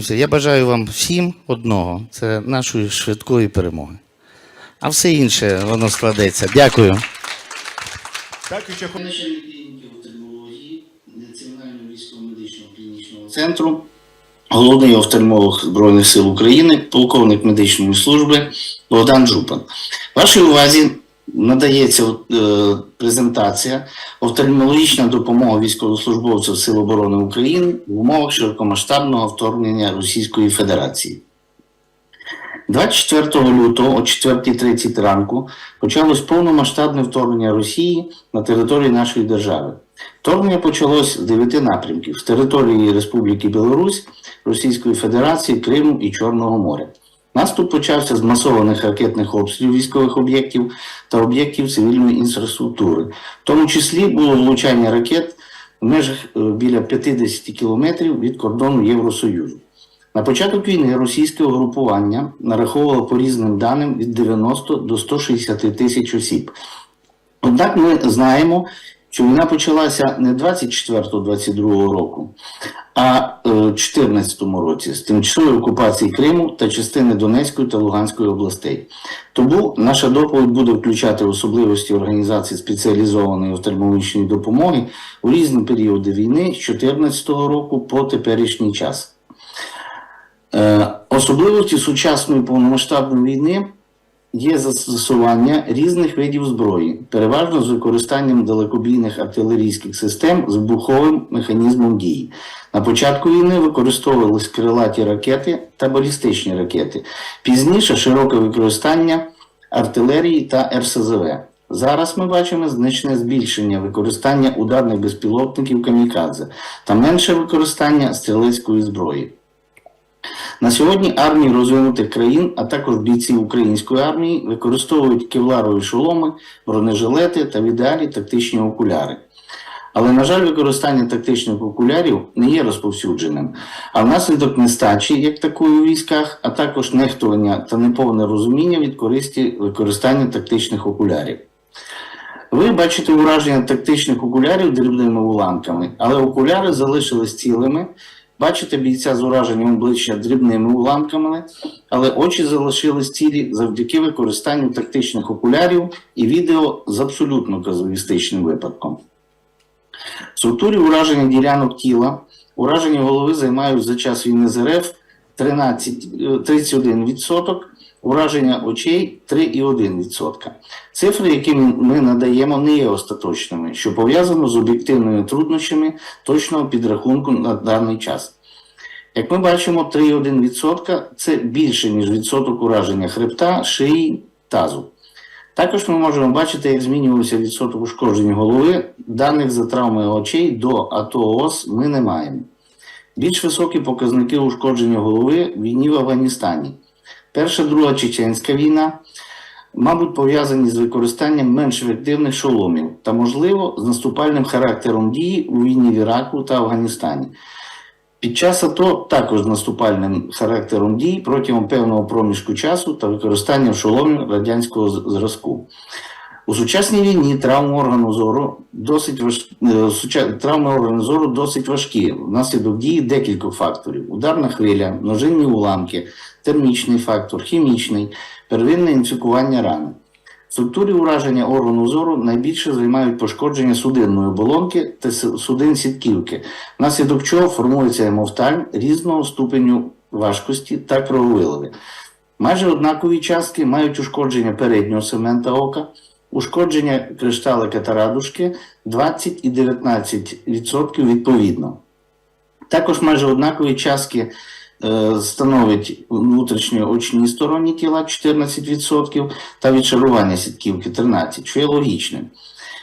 Я бажаю вам всім одного це нашої швидкої перемоги. А все інше воно складеться. Дякую. Так, і ще хочу. Начальник клініки офтальмології Національного військово-медичного клінічного центру, головний офтальмолог Збройних сил України, полковник медичної служби Богдан Жупан. Вашій увазі надається е, презентація офтальмологічна допомога військовослужбовців Сил оборони України в умовах широкомасштабного вторгнення Російської Федерації. 24 лютого о 4.30 ранку почалось повномасштабне вторгнення Росії на території нашої держави. Вторгнення почалось з дев'яти напрямків з території Республіки Білорусь, Російської Федерації, Криму і Чорного моря. Наступ почався з масованих ракетних обстрілів військових об'єктів та об'єктів цивільної інфраструктури. В тому числі було влучання ракет в межах е, біля 50 кілометрів від кордону Євросоюзу. На початок війни російське угрупування нараховувало по різним даним від 90 до 160 тисяч осіб. Однак ми знаємо, що війна почалася не 24-22 року, а е, в 2014 році з тимчасової окупації Криму та частини Донецької та Луганської областей. Тому наша доповідь буде включати особливості організації спеціалізованої офтальмологічної допомоги у різні періоди війни з 2014 року по теперішній час. Е, Особливості сучасної повномасштабної війни є застосування різних видів зброї, переважно з використанням далекобійних артилерійських систем з вибуховим механізмом дії. На початку війни використовувались крилаті ракети та балістичні ракети. Пізніше широке використання артилерії та РСЗВ. Зараз ми бачимо значне збільшення використання ударних безпілотників камікадзе та менше використання стрілецької зброї. На сьогодні армії розвинутих країн, а також бійці української армії використовують кевларові шоломи, бронежилети та в ідеалі тактичні окуляри. Але, на жаль, використання тактичних окулярів не є розповсюдженим, а внаслідок нестачі, як такої у військах, а також нехтування та неповне розуміння від користі використання тактичних окулярів. Ви бачите ураження тактичних окулярів дрібними уламками, але окуляри залишились цілими. Бачите бійця з ураженням обличчя дрібними уламками, але очі залишились цілі завдяки використанню тактичних окулярів і відео з абсолютно казуїстичним випадком. В структурі ураження ділянок тіла ураження голови займають за час війни з РФ 13, е, 31%, ураження очей 3,1%. Цифри, які ми надаємо, не є остаточними, що пов'язано з об'єктивними труднощами точного підрахунку на даний час. Як ми бачимо, 3,1% це більше, ніж відсоток ураження хребта, шиї, тазу. Також ми можемо бачити, як змінювався відсоток ушкоджень голови. Даних за травмою очей до АТО ООС ми не маємо. Більш високі показники ушкодження голови війні в Афганістані. Перша друга чеченська війна, мабуть, пов'язані з використанням менш ефективних шоломів та, можливо, з наступальним характером дії у війні в Іраку та Афганістані. Під час АТО також з наступальним характером дій протягом певного проміжку часу та використанням шоломів радянського зразку. У сучасній війні травми органу зору досить важ... е, травми органу зору досить важкі внаслідок дії декількох факторів: ударна хвиля, множинні уламки, термічний фактор, хімічний, первинне інфікування рани. В структурі ураження органу зору найбільше займають пошкодження судинної оболонки та судин сітківки, внаслідок чого формується гемофтальм різного ступеню важкості та крововиливи. Майже однакові частки мають ушкодження переднього сегмента ока, ушкодження кришталика та радужки 20 і 19% відповідно. Також майже однакові частки е, становить внутрішні очні сторонні тіла 14% та відшарування сітківки 13%, що є логічним.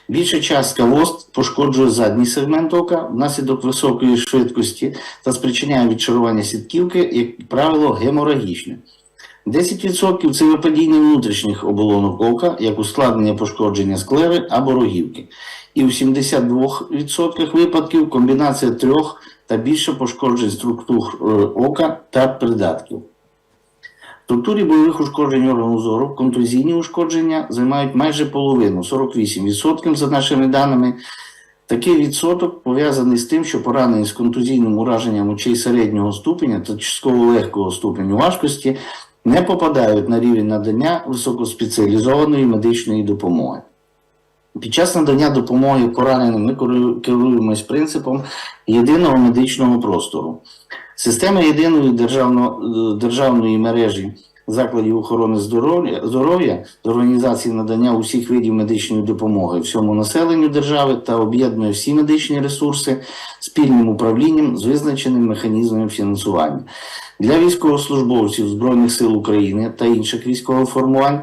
Більша частка вост пошкоджує задній сегмент ока внаслідок високої швидкості та спричиняє відшарування сітківки, як правило, геморагічне. 10% це випадіння внутрішніх оболонок ока, як ускладнення пошкодження склери або рогівки. І в 72% випадків комбінація трьох та більше пошкоджень структур е, ока та придатків. В структурі бойових ушкоджень органу зору контузійні ушкодження займають майже половину 48% за нашими даними. Такий відсоток пов'язаний з тим, що поранені з контузійним ураженням очей середнього ступеня та частково легкого ступеню важкості не попадають на рівень надання високоспеціалізованої медичної допомоги. Під час надання допомоги пораненим ми керу- керуємось принципом єдиного медичного простору. Система єдиної державно, е, державної мережі закладів охорони здоров'я, здоров'я з організації надання усіх видів медичної допомоги всьому населенню держави та об'єднує всі медичні ресурси спільним управлінням з визначеним механізмом фінансування. Для військовослужбовців Збройних сил України та інших військових формувань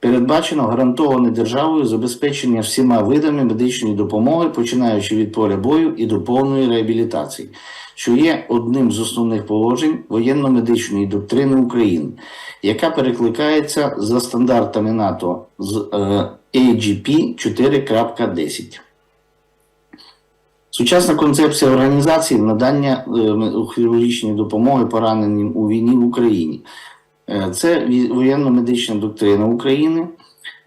передбачено гарантоване державою забезпечення всіма видами медичної допомоги, починаючи від поля бою і до повної реабілітації, що є одним з основних положень воєнно-медичної доктрини України, яка перекликається за стандартами НАТО з е, AGP 4.10. Сучасна концепція організації надання е, хірургічної допомоги пораненим у війні в Україні. Е, Це воєнно-медична доктрина України,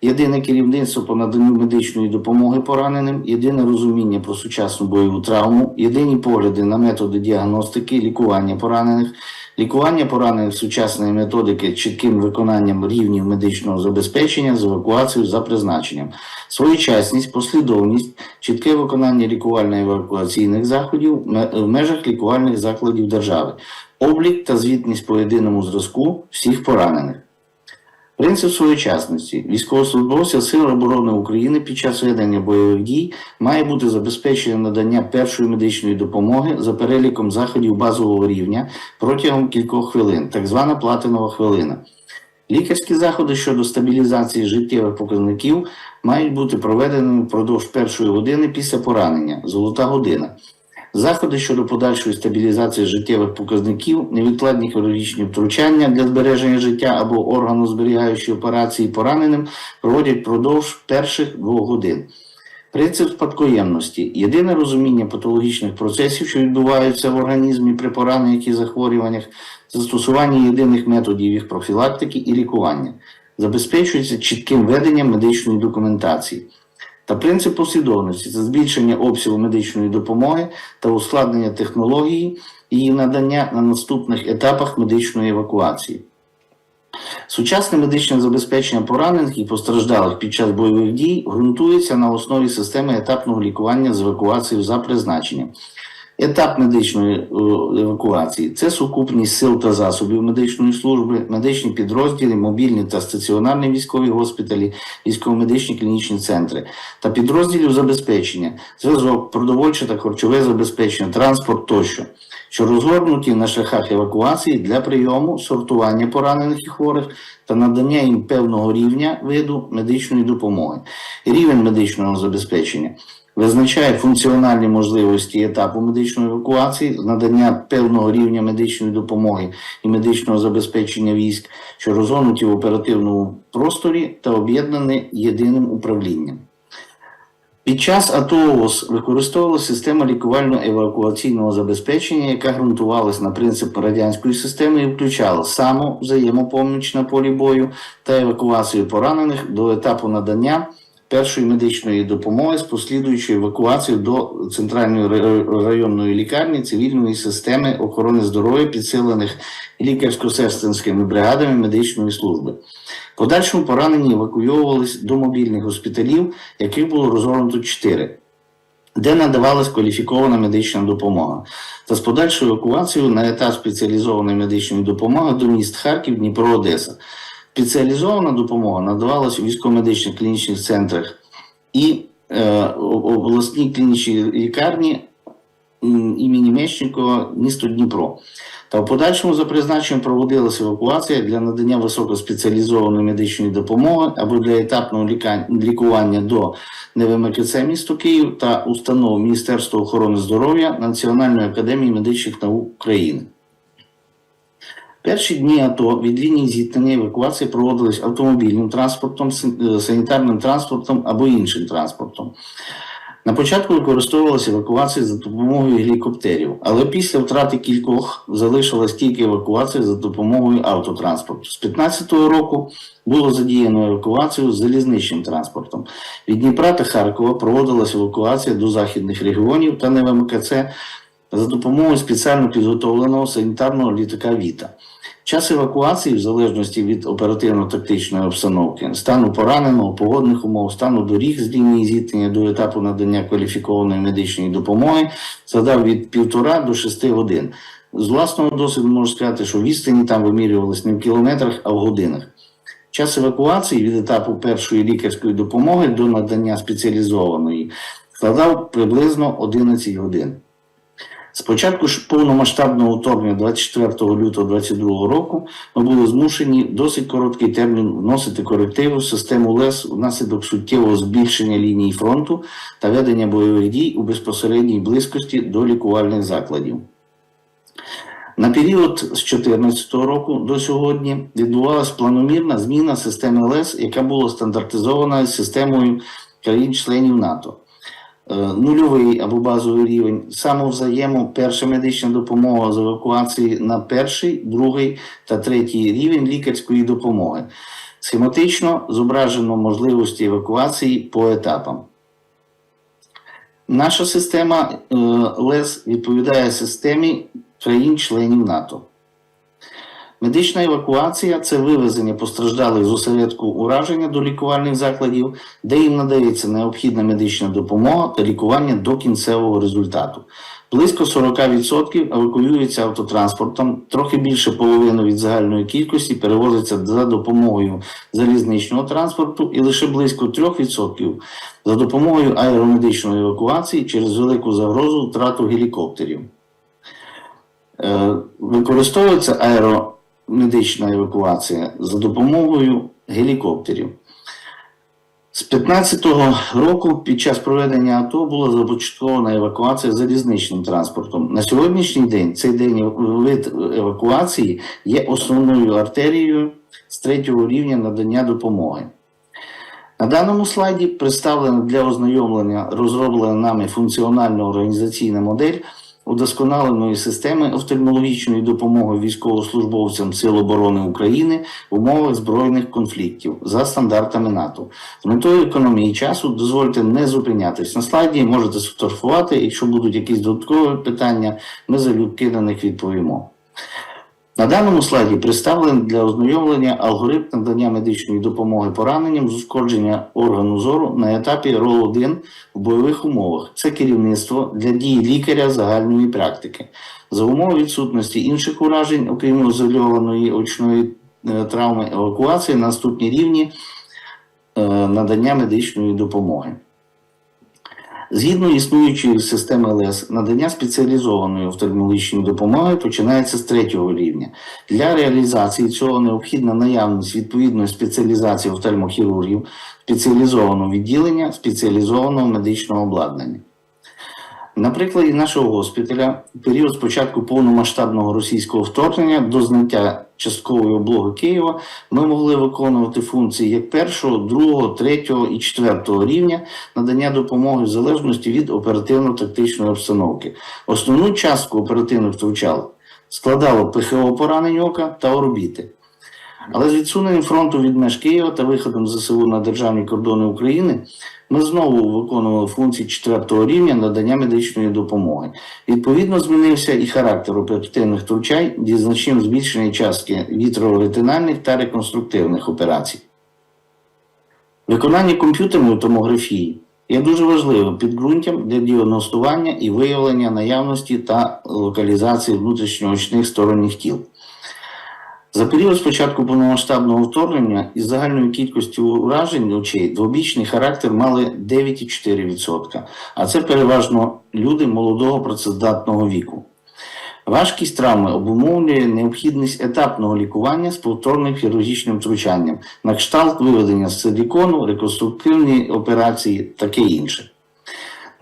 єдине керівництво по наданню медичної допомоги пораненим, єдине розуміння про сучасну бойову травму, єдині погляди на методи діагностики, лікування поранених, лікування поранених сучасної методики чітким виконанням рівнів медичного забезпечення з евакуацією за призначенням, своєчасність, послідовність, чітке виконання лікувально-евакуаційних заходів в межах лікувальних закладів держави, облік та звітність по єдиному зразку всіх поранених. Принцип своєчасності військовослужбовця Сил оборони України під час ведення бойових дій має бути забезпечення надання першої медичної допомоги за переліком заходів базового рівня протягом кількох хвилин, так звана платинова хвилина. Лікарські заходи щодо стабілізації життєвих показників мають бути проведеними впродовж першої години після поранення, золота година. Заходи щодо подальшої стабілізації життєвих показників, невідкладні хірургічні втручання для збереження життя або органозберігаючі операції пораненим проводять впродовж перших двох годин. Принцип спадкоємності єдине розуміння патологічних процесів, що відбуваються в організмі при поранених і захворюваннях, застосування єдиних методів їх профілактики і лікування, забезпечується чітким веденням медичної документації. Та принцип послідовності це збільшення обсягу медичної допомоги та ускладнення технології її надання на наступних етапах медичної евакуації. Сучасне медичне забезпечення поранених і постраждалих під час бойових дій ґрунтується на основі системи етапного лікування з евакуацією за призначенням. Етап медичної е, евакуації це сукупність сил та засобів медичної служби, медичні підрозділи, мобільні та стаціонарні військові госпіталі, військово-медичні клінічні центри та підрозділів забезпечення, зв'язок, продовольче та харчове забезпечення, транспорт тощо, що розгорнуті на шляхах евакуації для прийому, сортування поранених і хворих та надання їм певного рівня виду медичної допомоги. Рівень медичного забезпечення визначає функціональні можливості етапу медичної евакуації, надання певного рівня медичної допомоги і медичного забезпечення військ, що розгорнуті в оперативному просторі та об'єднані єдиним управлінням. Під час АТО ООС використовувалася система лікувально-евакуаційного забезпечення, яка ґрунтувалась на принципи радянської системи і включала саму взаємопоміч на полі бою та евакуацію поранених до етапу надання першої медичної допомоги з послідуючою евакуацією до центральної районної лікарні цивільної системи охорони здоров'я, підсилених лікарсько-сестринськими бригадами медичної служби. Подальшому поранені евакуйовувались до мобільних госпіталів, яких було розгорнуто чотири, де надавалась кваліфікована медична допомога. Та з подальшою евакуацією на етап спеціалізованої медичної допомоги до міст Харків, Дніпро, Одеса. Спеціалізована допомога надавалась у військово-медичних клінічних центрах і е, обласній клінічній лікарні імені Мещенкова, місто Дніпро. Та в подальшому за призначенням проводилася евакуація для надання високоспеціалізованої медичної допомоги або для етапного лікування до НВМКЦ місто Київ та установ Міністерства охорони здоров'я Національної академії медичних наук України. Перші дні АТО від лінії зіткнення евакуації проводились автомобільним транспортом, е, санітарним транспортом або іншим транспортом. На початку використовувалася евакуація за допомогою гелікоптерів, але після втрати кількох залишилась тільки евакуація за допомогою автотранспорту. З 2015 року було задіяно евакуацію з залізничним транспортом. Від Дніпра та Харкова проводилася евакуація до західних регіонів та НВМКЦ за допомогою спеціально підготовленого санітарного літака Віта. Час евакуації, в залежності від оперативно-тактичної обстановки, стану пораненого, погодних умов, стану доріг з лінії зіткнення до етапу надання кваліфікованої медичної допомоги, складав від півтора до шести годин. З власного досвіду можу сказати, що відстані там вимірювалися не в кілометрах, а в годинах. Час евакуації від етапу першої лікарської допомоги до надання спеціалізованої складав приблизно 11 годин. З початку ж повномасштабного вторгнення 24 лютого 2022 року ми були змушені досить короткий термін вносити корективи в систему ЛЕС внаслідок суттєвого збільшення лінії фронту та ведення бойових дій у безпосередній близькості до лікувальних закладів. На період з 2014 року до сьогодні відбувалася планомірна зміна системи ЛЕС, яка була стандартизована системою країн-членів НАТО. Е, Нульовий або базовий рівень, самовзаєму, перша медична допомога з евакуації на перший, другий та третій рівень лікарської допомоги. Схематично зображено можливості евакуації по етапам. Наша система е, ЛЕС відповідає системі країн-членів НАТО. Медична евакуація це вивезення постраждалих з осередку ураження до лікувальних закладів, де їм надається необхідна медична допомога та лікування до кінцевого результату. Близько 40% евакуюється автотранспортом, трохи більше половини від загальної кількості перевозиться за допомогою залізничного транспорту і лише близько 3% за допомогою аеромедичної евакуації через велику загрозу втрату гелікоптерів. Е, Використовується аеромедична евакуація за допомогою гелікоптерів. З 15-го року під час проведення АТО була започаткована евакуація залізничним транспортом. На сьогоднішній день цей день вид евакуації є основною артерією з третього рівня надання допомоги. На даному слайді представлена для ознайомлення розроблена нами функціональна організаційна модель удосконаленої системи офтальмологічної допомоги військовослужбовцям Сил оборони України в умовах збройних конфліктів за стандартами НАТО. З метою економії часу дозвольте не зупинятись на слайді, можете сфотографувати. Якщо будуть якісь додаткові питання, ми залюбки на них відповімо. На даному слайді представлений для ознайомлення алгоритм надання медичної допомоги пораненням з ушкодження органу зору на етапі РО-1 в бойових умовах. Це керівництво для дії лікаря загальної практики. За умови відсутності інших уражень, окрім ізольованої очної е, травми, евакуації наступні рівні е, надання медичної допомоги. Згідно існуючої системи ЛЕС, надання спеціалізованої офтальмологічної допомоги починається з третього рівня. Для реалізації цього необхідна наявність відповідної спеціалізації офтальмохірургів, спеціалізованого відділення, спеціалізованого медичного обладнання. На прикладі нашого госпіталя, період спочатку повномасштабного російського вторгнення до зняття часткової облоги Києва, ми могли виконувати функції як першого, другого, третього і четвертого рівня надання допомоги в залежності від оперативно-тактичної обстановки. Основну частку оперативних втручал складало ПХО поранень ока та орбіти. Але з відсуненням фронту від меж Києва та виходом ЗСУ на державні кордони України ми знову виконували функції четвертого рівня надання медичної допомоги. Відповідно, змінився і характер оперативних втручань зі значним збільшенням частки вітроретинальних та реконструктивних операцій. Виконання комп'ютерної томографії є дуже важливим підґрунтям для діагностування і виявлення наявності та локалізації внутрішньоочних сторонніх тіл. За період спочатку повномасштабного вторгнення із загальною кількістю уражень очей двобічний характер мали 9,4%, а це переважно люди молодого працездатного віку. Важкість травми обумовлює необхідність етапного лікування з повторним хірургічним втручанням, на кшталт виведення з силікону, реконструктивні операції, таке інше.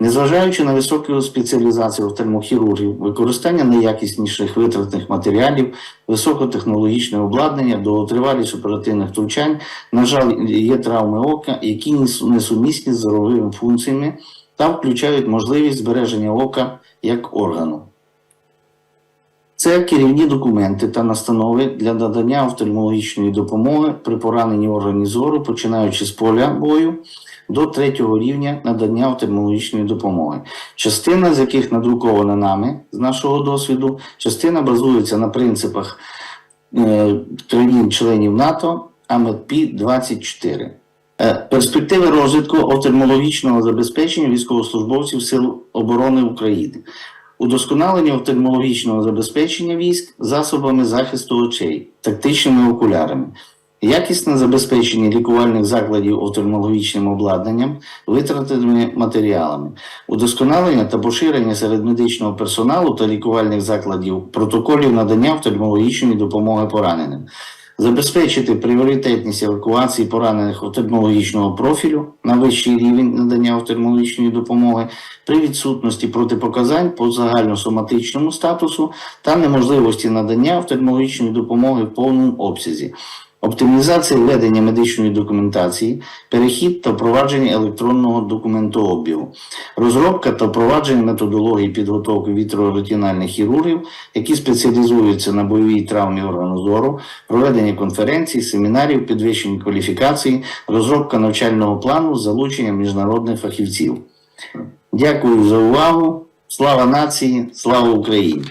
Незважаючи на високу спеціалізацію офтальмохірургів, використання неякісніших витратних матеріалів, високотехнологічне обладнання, довготривалість оперативних втручань, на жаль, є травми ока, які несумісні з зоровими функціями та включають можливість збереження ока як органу. Це керівні документи та настанови для надання офтальмологічної допомоги при пораненні органів зору, починаючи з поля бою до третього рівня надання офтальмологічної допомоги. Частина з яких надрукована нами з нашого досвіду, частина базується на принципах е, країн-членів НАТО АМЕДПІ 24. Е, Перспективи розвитку офтальмологічного забезпечення військовослужбовців Сил оборони України. Удосконалення офтальмологічного забезпечення військ засобами захисту очей, тактичними окулярами, якісне забезпечення лікувальних закладів офтальмологічним обладнанням, витратеними матеріалами, удосконалення та поширення серед медичного персоналу та лікувальних закладів протоколів надання офтальмологічної допомоги пораненим. Забезпечити пріоритетність евакуації поранених офтальмологічного профілю на вищий рівень надання офтальмологічної допомоги при відсутності протипоказань по загальносоматичному статусу та неможливості надання офтальмологічної допомоги в повному обсязі. Оптимізація ведення медичної документації, перехід та впровадження електронного документообігу, розробка та впровадження методології підготовки вітроретинальних хірургів, які спеціалізуються на бойовій травмі органу зору, проведення конференцій, семінарів, підвищення кваліфікації, розробка навчального плану з залученням міжнародних фахівців. Дякую за увагу. Слава нації, слава Україні!